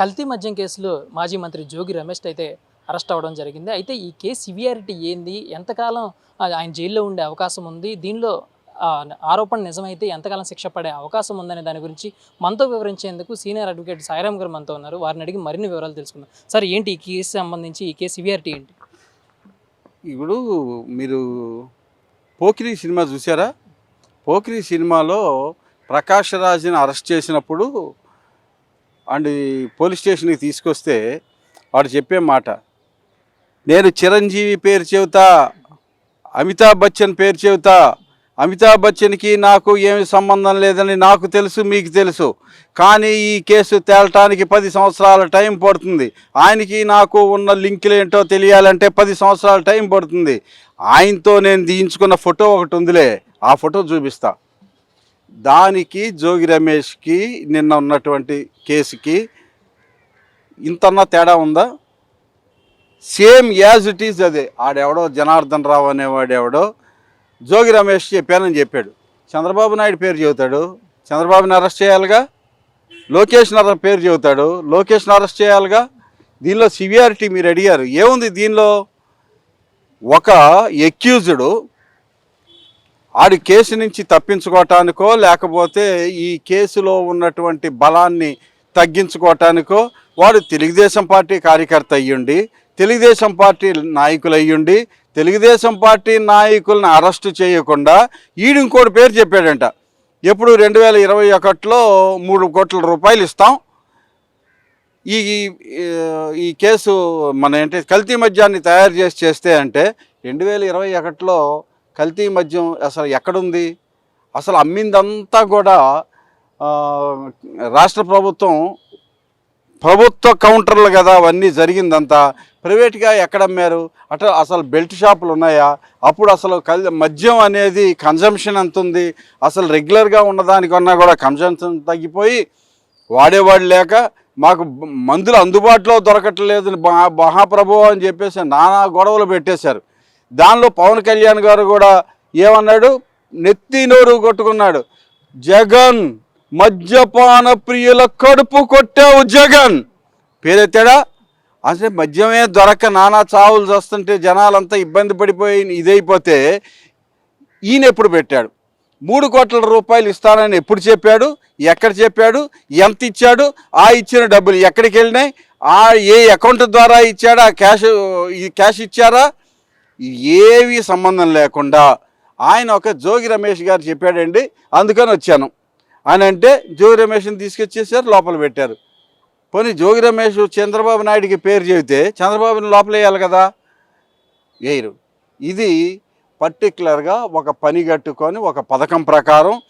కల్తీ మద్యం కేసులో మాజీ మంత్రి జోగి రమేష్ అయితే అరెస్ట్ అవ్వడం జరిగింది. అయితే ఈ కేసు సివియారిటీ ఏంది? ఎంతకాలం ఆయన జైల్లో ఉండే అవకాశం ఉంది? దీనిలో ఆరోపణ నిజమైతే ఎంతకాలం శిక్ష పడే అవకాశం ఉందనే దాని గురించి మనతో వివరించేందుకు సీనియర్ అడ్వకేట్ సాయిరామ్ గారు మనతో ఉన్నారు. వారిని అడిగి మరిన్ని వివరాలు తెలుసుకుందాం. సార్ ఏంటి ఈ కేసు సంబంధించి? ఈ కేసు సివియారిటీ ఏంటి? ఇప్పుడు మీరు పోకిరి సినిమా చూసారా పోకిరి సినిమాలో ప్రకాష్ రాజ్ని అరెస్ట్ చేసినప్పుడు అండ్ పోలీస్ స్టేషన్కి తీసుకొస్తే వాడు చెప్పే మాట నేను చిరంజీవి పేరు చెబుతా అమితాబ్ బచ్చన్ పేరు చెబుతా అమితాబ్ బచ్చన్కి నాకు ఏమి సంబంధం లేదని నాకు తెలుసు మీకు తెలుసు. కానీ ఈ కేసు తేలటానికి పది సంవత్సరాల టైం పడుతుంది. ఆయనకి నాకు ఉన్న లింకులు ఏంటో తెలియాలంటే పది సంవత్సరాల టైం పడుతుంది. ఆయనతో నేను దించుకున్న ఫోటో ఒకటి ఉందిలే ఆ ఫోటో చూపిస్తా. దానికి జోగి రమేష్కి నిన్న ఉన్నటువంటి కేసుకి ఇంతన్నా తేడా ఉందా? సేమ్ యాజ్ ఇట్ ఈజ్ అదే. ఆడెవడో జనార్దన్ రావు అనేవాడెవడో జోగి రమేష్ చెప్పానని చెప్పాడు. చంద్రబాబు నాయుడు పేరు చెబుతాడు. చంద్రబాబుని అరెస్ట్ చేయాలిగా? లోకేష్ నర పేరు చెబుతాడు. లోకేష్ని అరెస్ట్ చేయాలిగా? దీనిలో సివియారిటీ మీరు అడిగారు. ఏముంది దీనిలో? ఒక ఎక్యూజ్డ్ ఆడి కేసు నుంచి తప్పించుకోవటానికో లేకపోతే ఈ కేసులో ఉన్నటువంటి బలాన్ని తగ్గించుకోవటానికో వాడు తెలుగుదేశం పార్టీ కార్యకర్త అయ్యుండి తెలుగుదేశం పార్టీ నాయకులు అయ్యుండి తెలుగుదేశం పార్టీ నాయకులను అరెస్టు చేయకుండా ఈడు ఇంకోటి పేరు చెప్పాడంట. ఎప్పుడు రెండు వేల ఇరవై ఒకటిలో మూడు కోట్ల రూపాయలు ఇస్తాం. ఈ- ఈ కేసు మన ఏంటి కల్తీ మద్యాన్ని తయారు చేసి చేస్తే అంటే రెండు వేల ఇరవై ఒకటిలో కల్తీ మద్యం అసలు ఎక్కడుంది? అసలు అమ్మిందంతా కూడా రాష్ట్ర ప్రభుత్వం ప్రభుత్వ కౌంటర్లు కదా అవన్నీ జరిగిందంతా. ప్రైవేట్గా ఎక్కడ అమ్మారు? అట్లా అసలు బెల్ట్ షాపులు ఉన్నాయా? అప్పుడు అసలు కల్ మద్యం అనేది కన్జంప్షన్ ఎంత ఉంది? అసలు రెగ్యులర్గా ఉన్నదానికన్నా కూడా కన్జంప్షన్ తగ్గిపోయి వాడేవాడు లేక మాకు మందులు అందుబాటులో దొరకట్లేదు మహా- మహాప్రభు అని చెప్పేసి నానా గొడవలు పెట్టేశారు. దానిలో పవన్ కళ్యాణ్ గారు కూడా ఏమన్నాడు? నెత్తి నోరు కొట్టుకున్నాడు. జగన్ మద్యపాన ప్రియుల కడుపు కొట్టావు జగన్. పేరెత్తాడా? అసలు మద్యమే దొరక్క నానా చావులు చూస్తుంటే జనాలంతా ఇబ్బంది పడిపోయి ఇదైపోతే ఈయన ఎప్పుడు పెట్టాడు? మూడు కోట్ల రూపాయలు ఇస్తానని ఎప్పుడు చెప్పాడు? ఎక్కడ చెప్పాడు? ఎంత ఇచ్చాడు? ఆ ఇచ్చిన డబ్బులు ఎక్కడికి వెళ్ళినాయి ఆ ఏ అకౌంట్ ద్వారా ఇచ్చాడా? క్యాష్ ఈ క్యాష్ ఇచ్చారా? ఏవి సంబంధం లేకుండా ఆయన ఒక జోగి రమేష్ గారు చెప్పాడండి అందుకని వచ్చాను. అని అంటే జోగి రమేష్ని తీసుకొచ్చేసారు లోపల పెట్టారు. పోనీ జోగి రమేష్ చంద్రబాబు నాయుడికి పేరు చెబితే చంద్రబాబుని లోపల వేయాలి కదా? వేయరు. ఇది పర్టికులర్గా ఒక పని కట్టుకొని ఒక పథకం ప్రకారం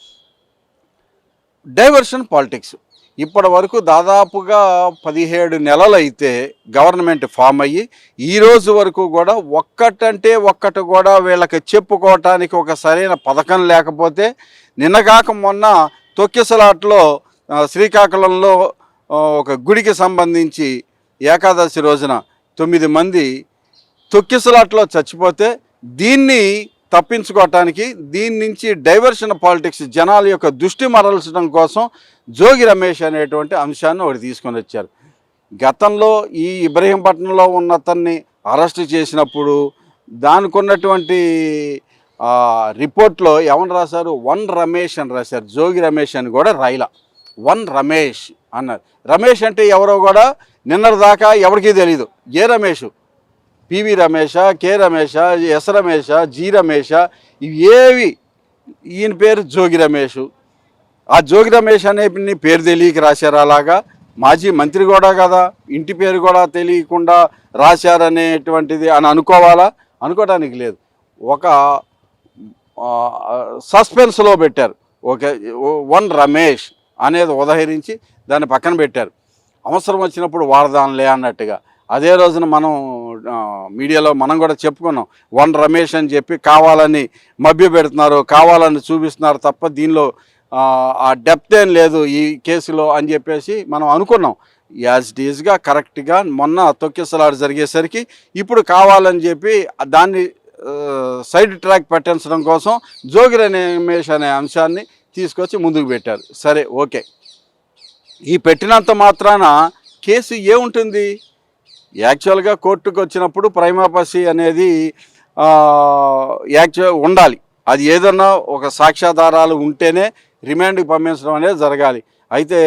డైవర్షన్ పాలిటిక్స్. ఇప్పటి వరకు దాదాపుగా పదిహేడు నెలలు అయితే గవర్నమెంట్ ఫామ్ అయ్యి ఈ రోజు వరకు కూడా ఒక్కటంటే ఒక్కటి కూడా వీళ్ళకి చెప్పుకోవటానికి ఒక సరైన పథకం లేకపోతే నిన్నగాక మొన్న తొక్కిసలాట్లో శ్రీకాకుళంలో ఒక గుడికి సంబంధించి ఏకాదశి రోజున తొమ్మిది మంది తొక్కిసలాట్లో చచ్చిపోతే దీన్ని తప్పించుకోవటానికి దీని నుంచి డైవర్షన్ పాలిటిక్స్ జనాల యొక్క దృష్టి మరల్చడం కోసం జోగి రమేష్ అనేటువంటి అంశాన్ని ఒకటి తీసుకొని వచ్చారు. గతంలో ఈ ఇబ్రహీంపట్నంలో ఉన్న అతన్ని అరెస్ట్ చేసినప్పుడు దానికి ఉన్నటువంటి రిపోర్ట్లో ఏమని రాశారు? వన్ రమేష్ అని రాశారు. జోగి రమేష్ అని కూడా రాయిలా. వన్ రమేష్ అన్నారు. రమేష్ అంటే ఎవరో కూడా నిన్నటిదాకా ఎవరికీ తెలియదు ఏ Ramesh. PV Ramesh K Ramesh S Ramesh G Ramesh ఇవి ఏవి? ఈయన పేరు జోగి రమేష్. ఆ జోగి రమేష్ అనే పేరు తెలియక రాశారు అలాగా? మాజీ మంత్రి కూడా కదా ఇంటి పేరు కూడా తెలియకుండా రాశారనేటువంటిది అని అనుకోవాలా? అనుకోవడానికి లేదు. ఒక సస్పెన్స్లో పెట్టారు. ఒక వన్ రమేష్ అనేది ఉదహరించి దాన్ని పక్కన పెట్టారు. అవసరం వచ్చినప్పుడు వాడదాంలే అన్నట్టుగా. అదే రోజున మనం మీడియాలో మనం కూడా చెప్పుకున్నాం. వన్ రమేష్ అని చెప్పి కావాలని మభ్య పెడుతున్నారు కావాలని చూపిస్తున్నారు తప్ప దీనిలో ఆ, డెప్త్ ఏం లేదు ఈ కేసులో అని చెప్పేసి మనం అనుకున్నాం. యాజ్ ఇట్ ఈజ్గా కరెక్ట్గా మొన్న తొక్కిసలాడు జరిగేసరికి ఇప్పుడు కావాలని చెప్పి దాన్ని సైడ్ ట్రాక్ పెట్టించడం కోసం జోగి రమేష్ అనే అంశాన్ని తీసుకొచ్చి ముందుకు పెట్టారు. సరే ఓకే. ఈ పెట్టినంత మాత్రాన కేసు ఏముంటుంది యాక్చువల్గా కోర్టుకు వచ్చినప్పుడు ప్రైమాపసి అనేది యాక్చువల్ ఉండాలి. అది ఏదన్నా ఒక సాక్ష్యాధారాలు ఉంటేనే రిమాండ్కి పంపించడం అనేది జరగాలి. అయితే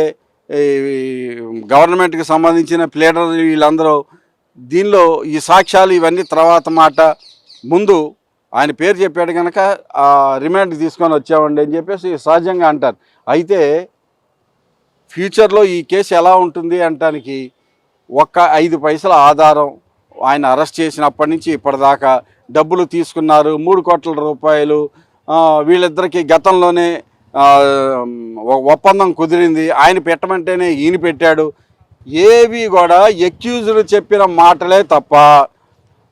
గవర్నమెంట్కి సంబంధించిన ప్లేడర్ వీళ్ళందరూ దీనిలో ఈ సాక్ష్యాలు ఇవన్నీ తర్వాత మాట ముందు ఆయన పేరు చెప్పాడు కనుక ఆ తీసుకొని వచ్చామండి అని చెప్పేసి సహజంగా అంటారు. అయితే ఫ్యూచర్లో ఈ కేసు ఎలా ఉంటుంది అంటానికి ఒక్క ఐదు పైసల ఆధారం ఆయన అరెస్ట్ చేసినప్పటి నుంచి ఇప్పటిదాకా డబ్బులు తీసుకున్నారు. మూడు కోట్ల రూపాయలు వీళ్ళిద్దరికీ గతంలోనే ఒప్పందం కుదిరింది. ఆయన పెట్టమంటేనే ఈయన పెట్టాడు. ఏవి కూడా ఎక్యూజ్డ్ చెప్పిన మాటలే తప్ప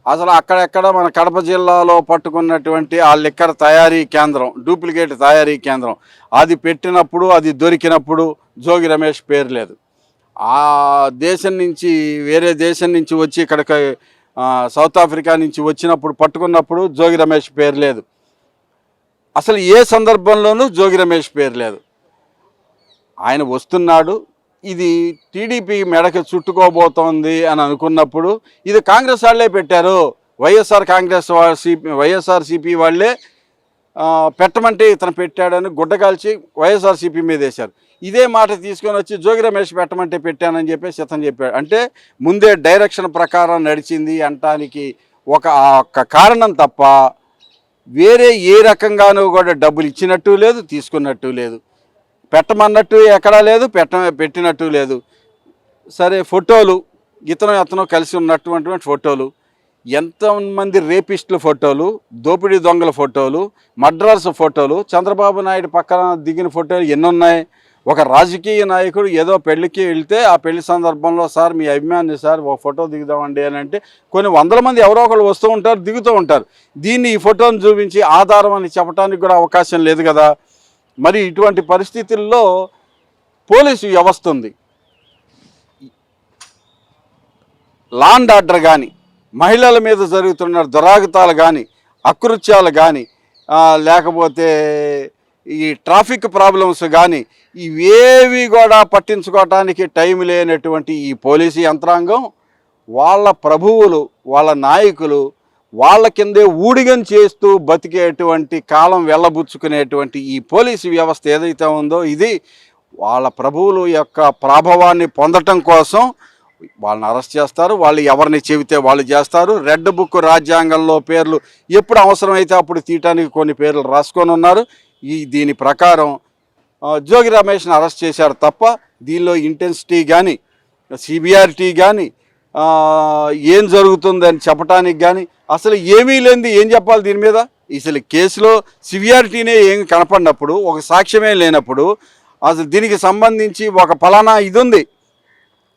అసలు అక్కడెక్కడ మన కడప జిల్లాలో పట్టుకున్నటువంటి ఆ లిక్కర్ తయారీ కేంద్రం డూప్లికేట్ తయారీ కేంద్రం అది పెట్టినప్పుడు అది దొరికినప్పుడు జోగి రమేష్ పేరు లేదు. ఆ దేశం నుంచి వేరే దేశం నుంచి వచ్చి ఇక్కడికి సౌత్ ఆఫ్రికా నుంచి వచ్చినప్పుడు పట్టుకున్నప్పుడు జోగి రమేష్ పేరు లేదు. అసలు ఏ సందర్భంలోనూ జోగి రమేష్ పేరు లేదు. ఆయన వస్తున్నాడు. ఇది టీడీపీ మెడకి చుట్టుకోబోతోంది అని అనుకున్నప్పుడు ఇది కాంగ్రెస్ వాళ్ళే పెట్టారు. YSR Congress CP YSR CP వాళ్ళే పెట్టమంటే ఇతను పెట్టాడని గుడ్డగాల్చి వైఎస్ఆర్సీపీ మీద వేశారు. ఇదే మాట తీసుకొని వచ్చి జోగి రమేష్ పెట్టమంటే పెట్టానని చెప్పేసి ఇతను చెప్పాడు. అంటే ముందే డైరెక్షన్ ప్రకారం నడిచింది అంటానికి ఒక ఆ ఒక్క కారణం తప్ప వేరే ఏ రకంగానూ కూడా డబ్బులు ఇచ్చినట్టు లేదు తీసుకున్నట్టు లేదు. పెట్టమన్నట్టు ఎక్కడా లేదు పెట్ట పెట్టినట్టు లేదు. సరే ఫోటోలు ఇతను అతను కలిసి ఉన్నటువంటి ఫోటోలు ఎంతమంది రేపిస్టుల ఫోటోలు దోపిడీ దొంగల ఫోటోలు మడ్రాస్ ఫోటోలు చంద్రబాబు నాయుడు పక్కన దిగిన ఫోటోలు ఎన్ని ఉన్నాయి ఒక రాజకీయ నాయకుడు ఏదో పెళ్ళికి వెళ్తే ఆ పెళ్ళి సందర్భంలో సార్ మీ అభిమాని సార్ ఒక ఫోటో దిగుదామండి అని అంటే కొన్ని వందల మంది ఎవరో ఒకరు వస్తూ ఉంటారు దిగుతూ ఉంటారు. దీన్ని ఈ ఫోటోని చూపించి ఆధారం అని చెప్పడానికి కూడా అవకాశం లేదు కదా. మరి ఇటువంటి పరిస్థితుల్లో పోలీసు వ్యవస్థ ఉంది. లాండ్ ఆర్డర్ కానీ మహిళల మీద జరుగుతున్న దురాగతాలు కానీ అకృత్యాలు కానీ లేకపోతే ఈ ట్రాఫిక్ ప్రాబ్లమ్స్ కానీ ఇవేవి కూడా పట్టించుకోవటానికి టైం లేనటువంటి ఈ పోలీసు యంత్రాంగం వాళ్ళ ప్రభువులు వాళ్ళ నాయకులు వాళ్ళ కిందే ఊడిగం చేస్తూ బతికేటువంటి కాలం వెళ్ళబుచ్చుకునేటువంటి ఈ పోలీసు వ్యవస్థ ఏదైతే ఉందో ఇది వాళ్ళ ప్రభువులు యొక్క ప్రాభవాన్ని పొందటం కోసం వాళ్ళని అరెస్ట్ చేస్తారు. వాళ్ళు ఎవరిని చెబితే వాళ్ళు చేస్తారు. రెడ్ బుక్ రాజ్యాంగంలో పేర్లు ఎప్పుడు అవసరమైతే అప్పుడు తీయటానికి కొన్ని పేర్లు రాసుకొని ఉన్నారు. ఈ దీని ప్రకారం జోగి రమేష్ని అరెస్ట్ చేశారు తప్ప దీనిలో ఇంటెన్సిటీ కానీ సిబిఆర్టీ కానీ ఏం జరుగుతుందని చెప్పడానికి కానీ అసలు ఏమీ లేనిది ఏం చెప్పాలి దీని మీద? అసలు కేసులో సివియారిటీనే ఏం కనపడినప్పుడు ఒక సాక్ష్యమే లేనప్పుడు అసలు దీనికి సంబంధించి ఒక ఫలానా ఇది ఉంది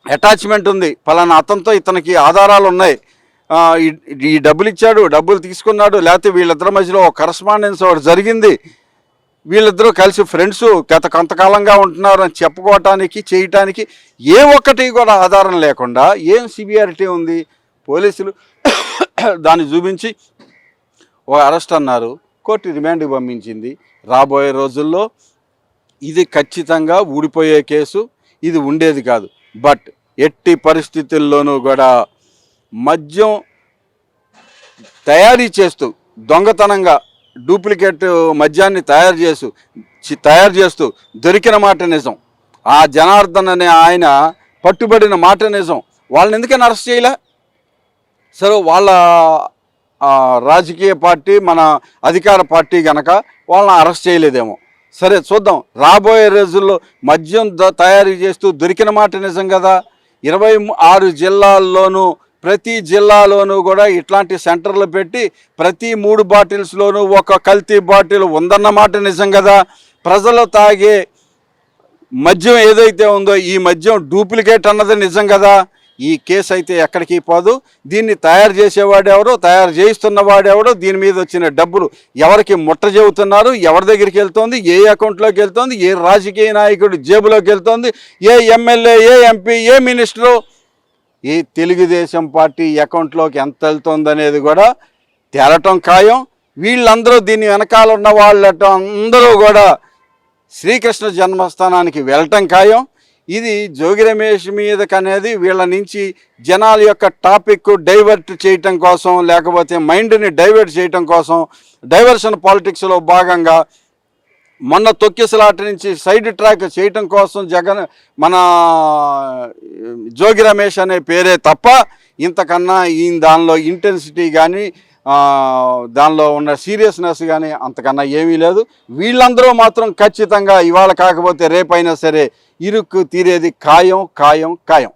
అటాచ్మెంట్ ఉంది ఫలానా అతనితో ఇతనికి ఆధారాలు ఉన్నాయి. ఈ- ఈ డబ్బులు ఇచ్చాడు డబ్బులు తీసుకున్నాడు లేకపోతే వీళ్ళిద్దరి మధ్యలో ఒక కరస్పాండెన్స్ ఒకటి జరిగింది. వీళ్ళిద్దరూ కలిసి ఫ్రెండ్స్ గత కొంతకాలంగా ఉంటున్నారు అని చెప్పుకోవటానికి చేయటానికి ఏ ఒక్కటి కూడా ఆధారం లేకుండా ఏం సిబిఆరిటీ ఉంది పోలీసులు దాన్ని చూపించి ఓ అరెస్ట్ అన్నారు కోర్టు రిమాండ్కి పంపించింది. రాబోయే రోజుల్లో ఇది ఖచ్చితంగా ఊడిపోయే కేసు ఇది ఉండేది కాదు. బట్ ఎట్టి పరిస్థితుల్లోనూ కూడా మద్యం తయారీ చేస్తూ దొంగతనంగా డూప్లికేట్ మద్యాన్ని తయారు చేస్తూ తయారు చేస్తూ దొరికిన మాట నిజం. ఆ జనార్దన్ అనే ఆయన పట్టుబడిన మాట నిజం. వాళ్ళని ఎందుకని అరెస్ట్ చేయలే? సరే వాళ్ళ రాజకీయ పార్టీ మన అధికార పార్టీ గనక వాళ్ళని అరెస్ట్ చేయలేదేమో. సరే చూద్దాం. రాబోయే రోజుల్లో మద్యం ద- తయారు చేస్తూ దొరికిన మాట నిజం కదా? ఇరవై ఆరు జిల్లాల్లోనూ ప్రతి జిల్లాలోనూ కూడా ఇట్లాంటి సెంటర్లు పెట్టి ప్రతి మూడు బాటిల్స్లోనూ ఒక కల్తీ బాటిల్ ఉందన్న మాట నిజం కదా. ప్రజలు తాగే మద్యం ఏదైతే ఉందో ఈ మద్యం డూప్లికేట్ అన్నది నిజం కదా. ఈ కేసు అయితే ఎక్కడికి పోదు. దీన్ని తయారు చేసేవాడెవరో తయారు చేయిస్తున్నవాడెవడో దీని మీద వచ్చిన డబ్బులు ఎవరికి ముట్ట చెబుతున్నారు ఎవరి దగ్గరికి వెళ్తోంది ఏ అకౌంట్లోకి వెళ్తోంది ఏ రాజకీయ నాయకుడు జేబులోకి వెళ్తోంది ఏ ఎమ్మెల్యే ఏ ఎంపీ ఏ మినిస్టరు ఈ తెలుగుదేశం పార్టీ అకౌంట్లోకి ఎంత వెళ్తుంది అనేది కూడా తేలటం ఖాయం. వీళ్ళందరూ దీని వెనకాల ఉన్న వాళ్ళట అందరూ కూడా శ్రీకృష్ణ జన్మస్థానానికి వెళ్ళటం ఖాయం. ఇది జోగి రమేష్ మీదకనేది వీళ్ళ నుంచి జనాల యొక్క టాపిక్ డైవర్ట్ చేయటం కోసం లేకపోతే మైండ్ని డైవర్ట్ చేయటం కోసం డైవర్షన్ పాలిటిక్స్లో భాగంగా మొన్న తొక్కిసలాట నుంచి సైడ్ ట్రాక్ చేయటం కోసం జగన్ మన జోగి రమేష్ అనే పేరే తప్ప ఇంతకన్నా ఈ దానిలో ఇంటెన్సిటీ కానీ దానిలో ఉన్న సీరియస్నెస్ కానీ అంతకన్నా ఏమీ లేదు. వీళ్ళందరూ మాత్రం ఖచ్చితంగా ఇవాళ కాకపోతే రేపైనా సరే ఇరుక్కు తీరేది ఖాయం ఖాయం ఖాయం.